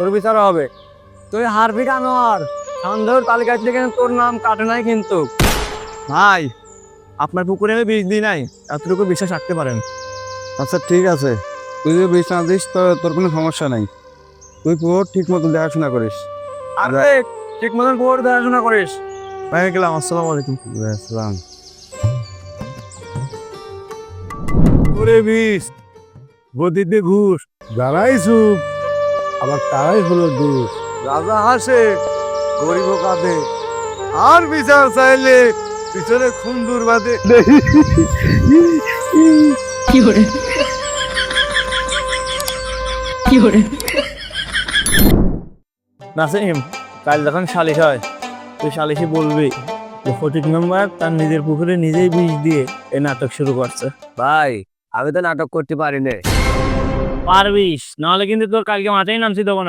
তোর বিচার হবে। তুই হারবি কেন আর? সন্দেহ তালিকা থেকে কিন্তু তোর নাম কাটে নাই কিন্তু। ভাই আপনার পুকুরে আমি বিষ দিই নাই এতটুকু বিশ্বাস রাখতে পারেন। আচ্ছা ঠিক আছে। তুই যদি বিষ না দিস তো তোর কোনো সমস্যা নাই। তুই পুরো ঠিক মতো দেখাশোনা করিস। আরে ঠিক মতন পুকুর দেখাশোনা করিস। ভাই গেলাম আসসালামু আলাইকুম। আসসালাম ওরে বিষ গদিতে ঘুষ যারাই সুখ আবার তারাই হলো দুষ। রাজা হাসে গরিব কাঁদে। আর বিচার চাইলে পিছনে খুন্দুর বাদে নাসিম কাল যখন সালিশ হয় তুই সালিশে বলবি যে ফটিক মেম্বার তার নিজের পুকুরে নিজেই বিষ দিয়ে এই নাটক শুরু করছে। ভাই আমি তো নাটক করতে পারি না। পারবিস নাহলে কিন্তু তোর কালকে মাঠেই নামছি দেবো না